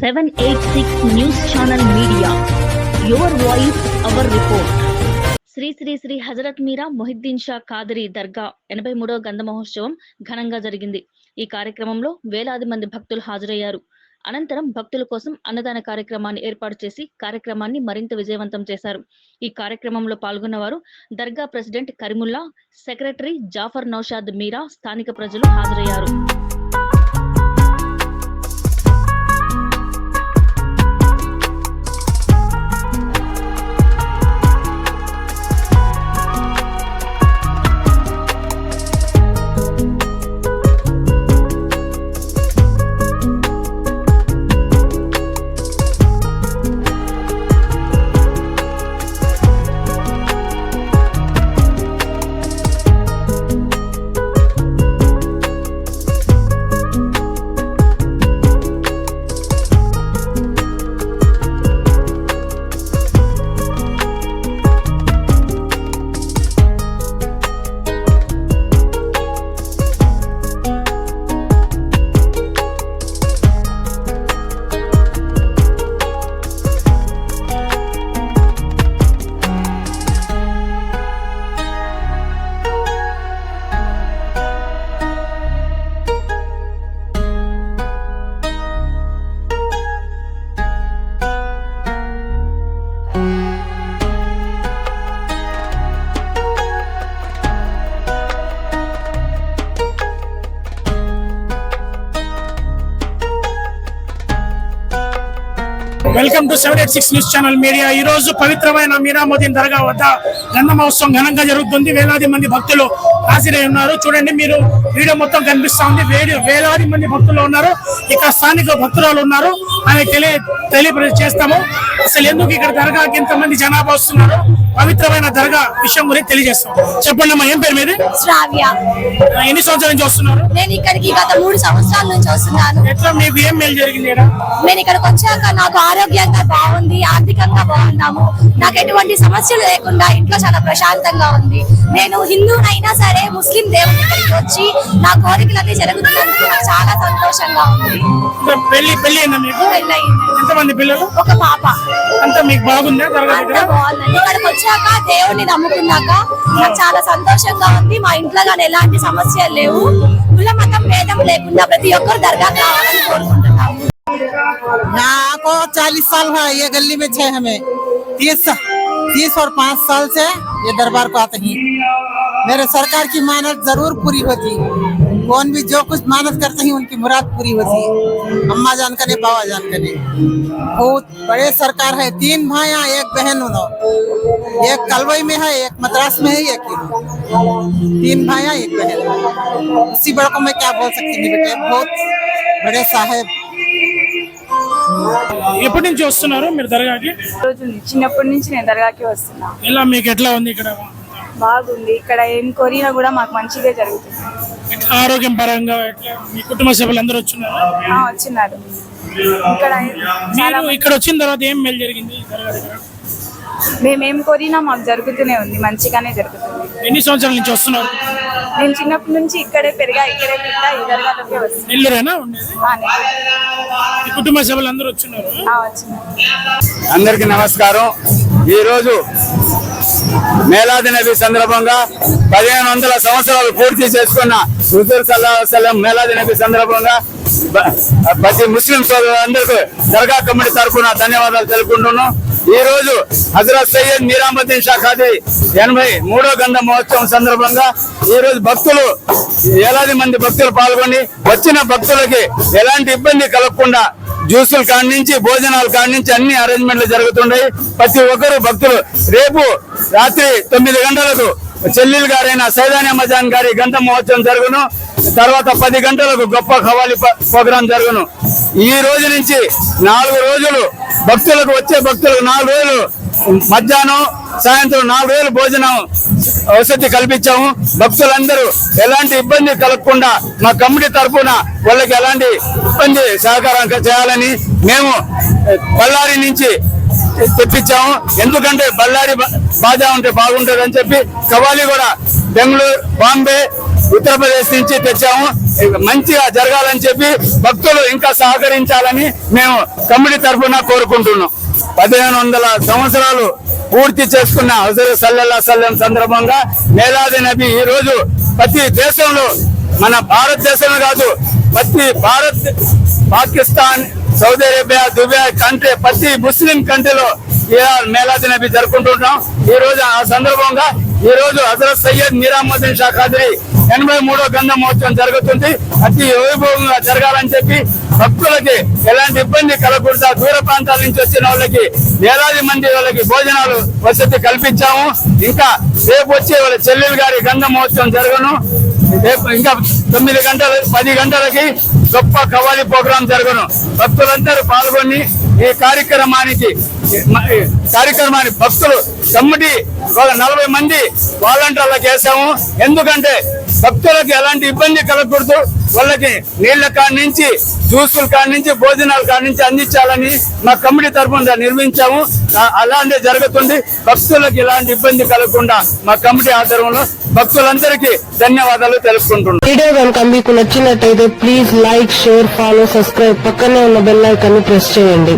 Seven eight six news channel media your voice our report Shri Shri Shri Hazrat Meera Mohiddin Shah Qadri dargah ఎనభై మూడవ గంధ మహోత్సవం ఘనంగా జరిగింది. ఈ కార్యక్రమంలో వేలాది మంది భక్తులు హాజరయ్యారు. అనంతరం భక్తుల కోసం అన్నదాన కార్యక్రమాన్ని ఏర్పాటు చేసి కార్యక్రమాన్ని మరింత విజయవంతం చేశారు. ఈ కార్యక్రమంలో పాల్గొన్నవారు దర్గా ప్రెసిడెంట్ కరిముల్లా సెక్రటరీ జాఫర్ నౌషాద్ మీరా స్థానిక ప్రజలు హాజరయ్యారు. Welcome to seven eight six news channel media. ఈ రోజు పవిత్రమైన మీరామోదీన్ దర్గా వద్ద గంధ మహోత్సవం ఘనంగా జరుగుతుంది. వేలాది మంది భక్తులు హాజరై ఉన్నారు. చూడండి మీరు వీడియో మొత్తం కనిపిస్తా ఉంది. వేడి వేలాది మంది భక్తులు ఉన్నారు. ఇక్కడ స్థానిక భక్తురాలు ఉన్నారు. ఆమె తెలియ తెలియ చేస్తాము. అసలు ఎందుకు ఇక్కడ దర్గాకి ఇంతమంది జనాభా వస్తున్నారు? పవిత్రమైన దర్గా విషయం గురించి తెలియజేస్తాం. చెప్పండి అమ్మా ఏం పేరు మీది? శ్రావ్య. ఎన్ని సంవత్సరాల నుంచి వస్తున్నారు? నేను ఇక్కడికి గత మూడు సంవత్సరాల నుంచి వస్తున్నాను. ఎట్లా మీకు ఏం మేలు జరిగింది ఈడ? నేను ఇక్కడికి వచ్చాక నాకు ఆరోగ్యంగా బాగుంది ఆర్థికంగా బాగున్నాము. నాకు ఎటువంటి సమస్యలు లేకుండా ఇంట్లో చాలా ప్రశాంతంగా ఉంది. నేను హిందూనైనా సరే ముస్లిం దేవుని దగ్గరికి వచ్చి నా కోరికలన్నీ జరుగుతున్నందుకు నాకు చాలా సంతోషంగా ఉంది. ఇంకా పెళ్ళి పెళ్ళి అయిందా మీకు? పెళ్ళయింది. ఎంతమంది పిల్లలు? ఒక పాప. అంతా మీకు బాగుందా? దర్గా అంతా దగ్గర బాగుందండి. ఇక్కడికి వచ్చాక దేవుణ్ణి నమ్ముకున్నాక నాకు చాలా సంతోషంగా ఉంది మా ఇంట్లో కానీ ఎలాంటి సమస్యలు లేవు కుల మతం భేదం లేకుండా ప్రతి ఒక్కరు దర్గా కావాలని కోరుకుంటున్నాము यहाँ को चालीस साल है ये गली में छे हमें तीस तीस और पाँच साल से ये दरबार को आते हैं मेरे सरकार की मानत जरूर पूरी होती कौन भी जो कुछ मानत करते हैं उनकी मुराद पूरी होती है अम्मा जान कने बाबा जान कने बहुत बड़े सरकार है तीन भाई एक बहन उन्हों एक कलवई में है एक मद्रास में है एक इन्हों। तीन भाई एक बहन उसी बड़कों में क्या बोल सकती नहीं बेटे बहुत बड़े साहेब ఎప్పటి నుంచి వస్తున్నారు మీరు దర్గాకి రోజు చిన్నప్పటి నుంచి నేను దర్గాకి వస్తున్నా ఎలా మీకు ఎట్లా ఉంది ఇక్కడ బాగుంది. ఇక్కడ ఏం కోరినా కూడా మాకు మంచిగా జరుగుతుంది. ఎట్లా ఆరోగ్యం పరంగా ఎట్లా మీ కుటుంబ సభ్యులు అందరూ వచ్చున్నారు ఆ, వచ్చినారు. ఇక్కడ చాలా మీరు ఇక్కడ వచ్చిన తర్వాత ఏం మేలు జరిగింది? ఈ దర్గా దగ్గర మేము ఏం కోరినా మాకు జరుగుతూనే ఉంది మంచిగానే జరుగుతుంది. ఎన్ని సంవత్సరాల నుంచి వస్తున్నారు? నేను చిన్నప్పటి నుంచి ఇక్కడే పెరిగా ఇక్కడే పుట్టా ఈ దర్గాలోకే వస్తున్నా. నెల్లూరేనా ఉండేది? ఆ, నేను- మీ కుటుంబ సభ్యులు అందరూ వచ్చున్నారు ఆ, వచ్చినారు. అందరికి నమస్కారం. ఈ రోజు మేలాది నబీ సందర్భంగా పదిహేను వందల సంవత్సరాలు పూర్తి చేసుకున్న హుజూర్ సల్లాహం మేలాది నబీ సందర్భంగా ప్రతి ముస్లిం సోదరులందరికీ దర్గా కమిటీ తరఫున ధన్యవాదాలు తెలుపుకుంటున్నాను. ఈ రోజు హజరత్ సయ్యద్ మీరామద్దీన్ షా ఖాదీ ఎనభై మూడో గంధ మహోత్సవం సందర్భంగా ఈ రోజు భక్తులు వేలాది మంది భక్తులు పాల్గొని వచ్చిన భక్తులకి ఎలాంటి ఇబ్బంది కలగకుండా జ్యూసులు కాడి నుంచి భోజనాలు కాడి నుంచి అన్ని అరేంజ్మెంట్లు జరుగుతున్నాయి ప్రతి ఒక్కరు భక్తులు రేపు రాత్రి తొమ్మిది గంటలకు చెల్లెలు గారైన సైదాని అమ్మజాన్ గారి గంట మహోత్సవం జరుగును. తర్వాత పది గంటలకు గొప్ప ఖవాలి ప్రోగ్రాం జరుగును. ఈ రోజు నుంచి నాలుగు రోజులు భక్తులకు వచ్చే భక్తులకు నాలుగు రోజులు మధ్యాహ్నం సాయంత్రం నాలుగు రోజులు భోజనం వసతి కల్పించాము. భక్తులందరూ ఎలాంటి ఇబ్బంది కలగకుండా మా కమిటీ తరఫున వాళ్ళకి ఎలాంటి ఇబ్బంది సహకారం చేయాలని మేము బళ్ళారి నుంచి తెప్పించాము. ఎందుకంటే బళ్ళారి బాధ బాజా ఉంటే బాగుంటుంది అని చెప్పి కవాలి కూడా బెంగళూరు బాంబే ఉత్తరప్రదేశ్ నుంచి తెచ్చాము. మంచిగా జరగాలని చెప్పి భక్తులు ఇంకా సహకరించాలని మేము కమిటీ తరఫున కోరుకుంటున్నాం. పదిహేను వందల సంవత్సరాలు పూర్తి చేసుకున్న హజరత్ సల్లల్లా సల్లం సందర్భంగా మేలాది నబి ఈ రోజు ప్రతి దేశంలో మన భారతదేశమే కాదు ప్రతి Bharat Pakistan Saudi Arabia Dubai country ప్రతి ముస్లిం కంట్రీలో ఈ మేలాది జరుపుకుంటున్నాం ఈ రోజు ఆ సందర్భంగా ఈ రోజు హజరత్ సయ్యద్ మీరాముద్దీన్ షా ఖాద్రి ఎనభై మూడో గంధ మహోత్సవం జరుగుతుంది. అతి వైభవంగా జరగాలని చెప్పి భక్తులకి ఎలాంటి ఇబ్బంది కలగకుండా దూర ప్రాంతాల నుంచి వచ్చిన వాళ్ళకి వేలాది మంది వాళ్ళకి భోజనాలు వసతి కల్పించాము. ఇంకా రేపు వచ్చే వాళ్ళ చెల్లెలు గారి గంధ మహోత్సవం జరగను. రేపు ఇంకా తొమ్మిది గంటలు పది గంటలకి గొప్ప కవాలి ప్రోగ్రాం జరగను. భక్తులందరూ పాల్గొని ఈ కార్యక్రమానికి కార్యక్రమానికి భక్తులు కమిటీ నలభై మంది వాలంటీర్లకు వేసాము ఎందుకంటే భక్తులకు ఎలాంటి ఇబ్బంది కలగకూడదు. వాళ్ళకి నీళ్ళ కాడి నుంచి జ్యూసుల కాడి నుంచి భోజనాల కాడి నుంచి అందించాలని మా కమిటీ తరఫున నిర్మించాము. అలాంటి జరుగుతుంది. భక్తులకు ఎలాంటి ఇబ్బంది కలగకుండా మా కమిటీ ఆధ్వర్యంలో భక్తులందరికీ ధన్యవాదాలు తెలుపుకుంటున్నాం. వీడియో కనుక మీకు నచ్చినట్టయితే please like share follow subscribe పక్కనే ఉన్న బెల్ ఐకాన్ ప్రెస్ చేయండి.